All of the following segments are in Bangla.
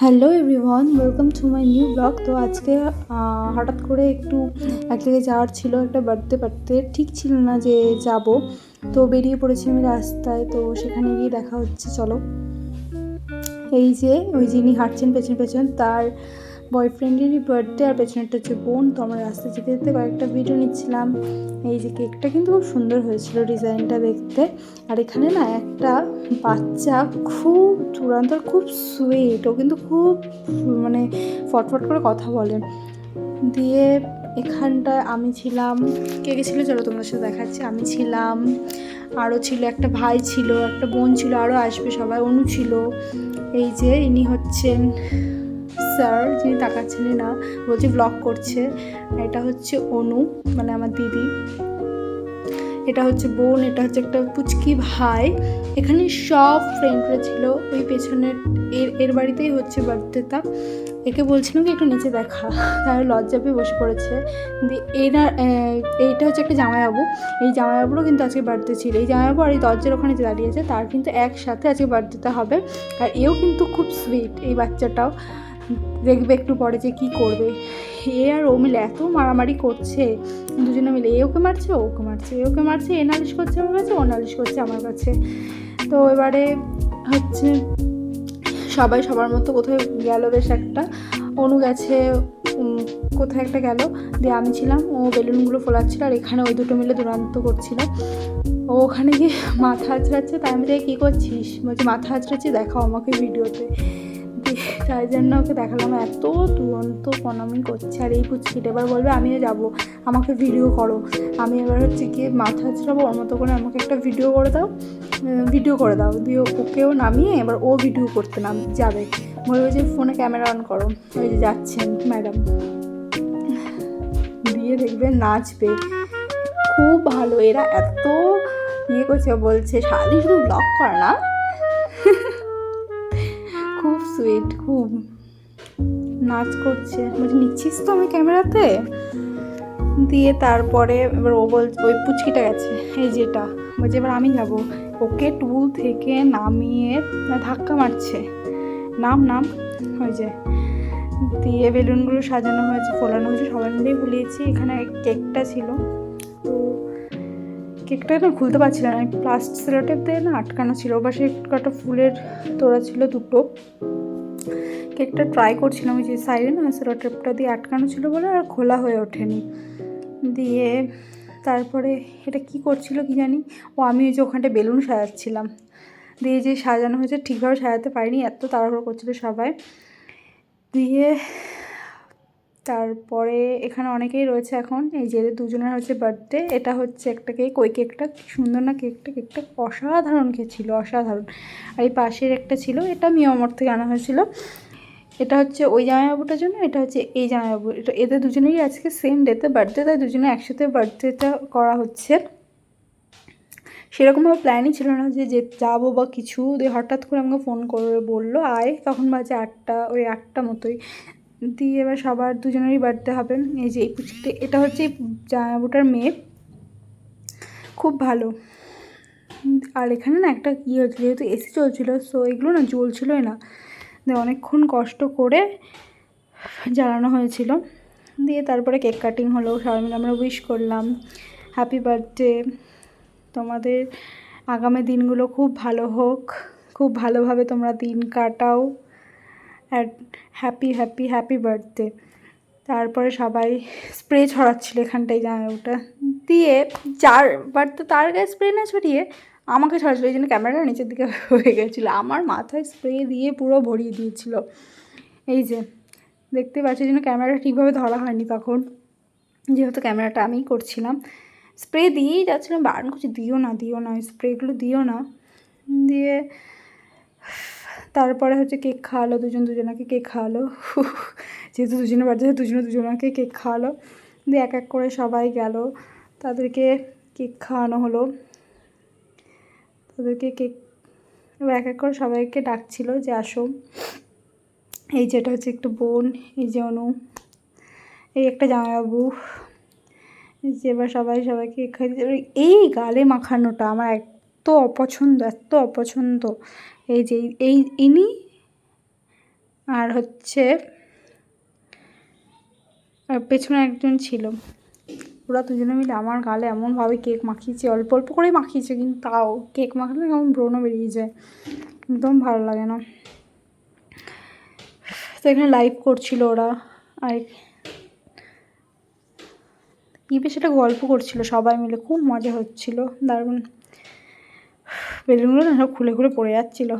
Hello everyone welcome to my new blog তো আজকে হঠাৎ করে একটু এক জায়গায় যাওয়ার ছিল, একটা বার্থডে পার্টিতে ঠিক ছিল না যে যাব। তো বেরিয়ে পড়েছি আমি রাস্তায়, তো সেখানে গিয়ে দেখা হচ্ছে, চলো। এই যে, ওই যিনি হাঁটছেন পেছন পেছন, তার বয়ফ্রেন্ডেরই বার্থডে আর পেছনেরটা হচ্ছে বোন। তো আমরা রাস্তায় যেতে যেতে কয়েকটা ভিডিও নিচ্ছিলাম। এই যে কেকটা কিন্তু খুব সুন্দর হয়েছিল ডিজাইনটা দেখতে। আর এখানে না একটা বাচ্চা খুব চূড়ান্ত খুব সুইট ও কিন্তু খুব মানে ফটফট করে কথা বলে। দিয়ে এখানটায় আমি ছিলাম। কে কে ছিল চলো তোমাদের সাথে দেখাচ্ছি। আমি ছিলাম, আরও ছিল, একটা ভাই ছিল, একটা বোন ছিল, আরও আসবে সবাই, অনু ছিল। এই যে ইনি হচ্ছেন স্যার যিনি তাকাচ্ছেন না, বলছে ব্লগ করছে। এটা হচ্ছে অনু মানে আমার দিদি। এটা হচ্ছে বোন, এটা হচ্ছে একটা পুচকি ভাই। এখানে সব ফ্রেন্ডরা ছিল, ওই পেছনের এর এর বাড়িতেই হচ্ছে বার্থডেটা। একে বলছিলাম কি একটু নিচে দেখা। তার লজ্জা পেয়ে বসে পড়েছে। দিয়ে এরা এইটা হচ্ছে একটা জামাইবাবু। এই জামাইবাবুরও কিন্তু আজকে বার্থডে ছিল। এই জামাইবাবু আর এই দরজার ওখানে যে দাঁড়িয়ে আছে, তার কিন্তু একসাথে আজকে বার্থডেটা হবে। আর এও কিন্তু খুব সুইট এই বাচ্চাটাও। দেখবে একটু পরে যে কী করবে। এ আর ও মিলে এত মারামারি করছে। দুজনে মিলে, এ ওকে মারছে ওকে মারছে, এ ওকে মারছে, এ নালিশ করছে আমার কাছে, ও নালিশ করছে আমার কাছে। তো এবারে হচ্ছে সবাই সবার মতো কোথায় গেল বেশ একটা। অনু গেছে কোথায় একটা গেল। দিয়ে আমি ছিলাম, ও বেলুনগুলো ফোলাচ্ছিল আর এখানে ওই দুটো মিলে দুরান্ত করছিল। ও ওখানে গিয়ে মাথা আঁচড়াচ্ছে, তাই আমি কী করছিস? বলছি, মাথা আঁচড়াচ্ছি, দেখাও আমাকে ভিডিওতে। তাই জন্য ওকে দেখালাম, এত দুরন্ত প্রণামি করছে আর এই পুচকিটা এবার বলবে, আমিও যাব, আমাকে ভিডিও করো। আমি এবার হচ্ছে গিয়ে মাথা আঁচড়াবো ওর মতো করে আমাকে একটা ভিডিও করে দাও ভিডিও করে দাও। দিয়ে ওকেও নামিয়ে এবার ও ভিডিও করতে নাম, যাবে। বলবে যে, ফোনে ক্যামেরা অন করো। ওই যে যাচ্ছেন ম্যাডাম। দিয়ে দেখবে নাচবে। খুব ভালো, এরা এত ইয়ে করছে, বলছে সারাদিন শুধু ব্লগ করে না? সুইট খুব নাচ করছে। বলছে, নিচ্ছিস তো আমি ক্যামেরাতে? দিয়ে তারপরে এবার ও বল, ওই পুচকিটা গেছে, এই যেটা। বলছে, এবার আমি যাব। ওকে টুল থেকে নামিয়ে ধাক্কা মারছে। নাম নাম, ওই যে। দিয়ে বেলুনগুলো সাজানো হয়েছে, ফোলানো হয়েছে, সবাই মিলেই ফুলিয়েছি এখানে কেকটা ছিল। তো কেকটা না খুলতে পারছিলাম না। প্লাস্টিক সেলোটেপ দিয়ে না আটকানো ছিল। পাশে কটা ফুলের তোড়া ছিল দুটো। কেকটা ট্রাই করছিলাম, ওই যে সাইডে না ট্রিপটা দিয়ে আটকানো ছিল বলে আর খোলা হয়ে ওঠেনি। দিয়ে তারপরে এটা কি করছিল কি জানি, ও আমি ওই যে ওখানটা বেলুন সাজাচ্ছিলাম। দিয়ে যে সাজানো হয়েছে, ঠিকভাবে সাজাতে পারিনি, এত তাড়াহুড়ো করছিল সবাই। দিয়ে তারপরে এখানে অনেকেই রয়েছে এখন। এই যে দুজনের হচ্ছে বার্থডে এটা হচ্ছে একটা কেক ওই কেকটা সুন্দর না কেকটা কেকটা অসাধারণ খেয়ে ছিল, অসাধারণ। আর এই পাশের একটা ছিল, এটা মিয়ামর থেকে আনা হয়েছিল। এটা হচ্ছে ওই জামাইবাবুটার জন্য, এটা হচ্ছে এই জামাইবাবু। এটা এদের দুজনেরই আজকে সেম ডেতে বার্থডে তাই দুজনে একসাথে বার্থডেটা করা হচ্ছে। সেরকমভাবে প্ল্যানই ছিল না যে যে যাব বা কিছু। দিয়ে হঠাৎ করে আমাকে ফোন করে বলল, আয়। তখন বাজে আটটা, ওই আটটা মতোই। দিয়ে এবার সবার দুজনেরই বার্থডে হবে। এই যে এই পুচকিটা এটা হচ্ছে জামাইবাবুটার মেয়ে। খুব ভালো। আর এখানে না একটা কী হয়েছিল যেহেতু এসি চলছিল সো এগুলো না জ্বলছিলোই না। অনেকক্ষণ কষ্ট করে জ্বালানো হয়েছিল। দিয়ে তারপরে কেক কাটিং হলো, সবাই মিলে আমরা উইশ করলাম। হ্যাপি বার্থডে তোমাদের আগামী দিনগুলো খুব ভালো হোক। খুব ভালোভাবে তোমরা দিন কাটাও। হ্যাপি হ্যাপি হ্যাপি বার্থডে তারপরে সবাই স্প্রে ছড়াচ্ছিল এখানটায় জামাই ওটা। দিয়ে যার বার্থডে তার গায়ে স্প্রে না ছড়িয়ে আমাকে ছড়াচ্ছিল, এই জন্য ক্যামেরাটা নিচের দিকে হয়ে গেছিল। আমার মাথায় স্প্রে দিয়ে পুরো ভরিয়ে দিয়েছিল। এই যে, দেখতে পাচ্ছি যেন ক্যামেরাটা ঠিকভাবে ধরা হয়নি তখন। যেহেতু ক্যামেরাটা আমিই করছিলাম। স্প্রে দিয়েই যাচ্ছিলাম, বারণ করছি, দিও না দিও না স্প্রেগুলো দিও না। দিয়ে তারপরে হচ্ছে কেক খাওয়ালো, দুজন দুজনাকে কেক খাওয়ালো। যেহেতু দুজনে বাড়িতে দুজনে দুজনাকে কেক খাওয়ালো। দিয়ে এক এক করে সবাই গেল। তাদেরকে কেক খাওয়ানো হলো। তাদেরকে কেক, এবার এক এক করে সবাইকে ডাকছিল যে, আসো। এই যেটা হচ্ছে একটু বোন, এই যে অনু, এই একটা জামাইবাবু। যে এবার সবাই সবাইকে খাই এই গালে মাখানোটা আমার এত অপছন্দ এত অপছন্দ। এই যে, এই, ইনি আর হচ্ছে, আর পেছনে একজন ছিল। ওরা দুজনে মিলে আমার গালে এমনভাবে কেক মাখিয়েছে, অল্প অল্প করেই মাখিয়েছে, কিন্তু তাও কেক মাখালে কেমন ব্রণও বেরিয়ে যায়। একদম ভালো লাগে না। তো এখানে লাইভ করছিল ওরা, আর কি বেশ একটা গল্প করছিল, সবাই মিলে। খুব মজা হচ্ছিল, দারুণ। বেলুনগুলো না সব খুলে খুলে পড়ে যাচ্ছিল।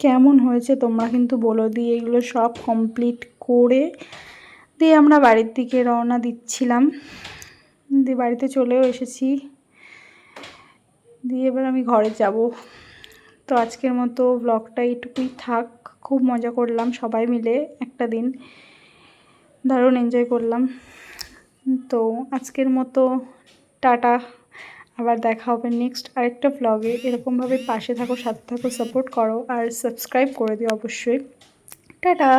কেমন হয়েছে তোমরা কিন্তু বলো দিয়ে এগুলো সব কমপ্লিট করে দিয়ে আমরা বাড়ির দিকে রওনা দিচ্ছিলাম। দিয়ে বাড়িতে চলেও এসেছি। দিয়ে এবার আমি ঘরে যাব। তো আজকের মতো ব্লগটা এইটুকুই থাক। খুব মজা করলাম সবাই মিলে একটা দিন। দারুণ এনজয় করলাম। তো আজকের মতো টাটা। আবার দেখা হবে নেক্সট আরেকটা ব্লগে এরকমভাবে পাশে থাকো, সাথে থাকো সাপোর্ট করো আর সাবস্ক্রাইব করে দিও অবশ্যই। টাটা!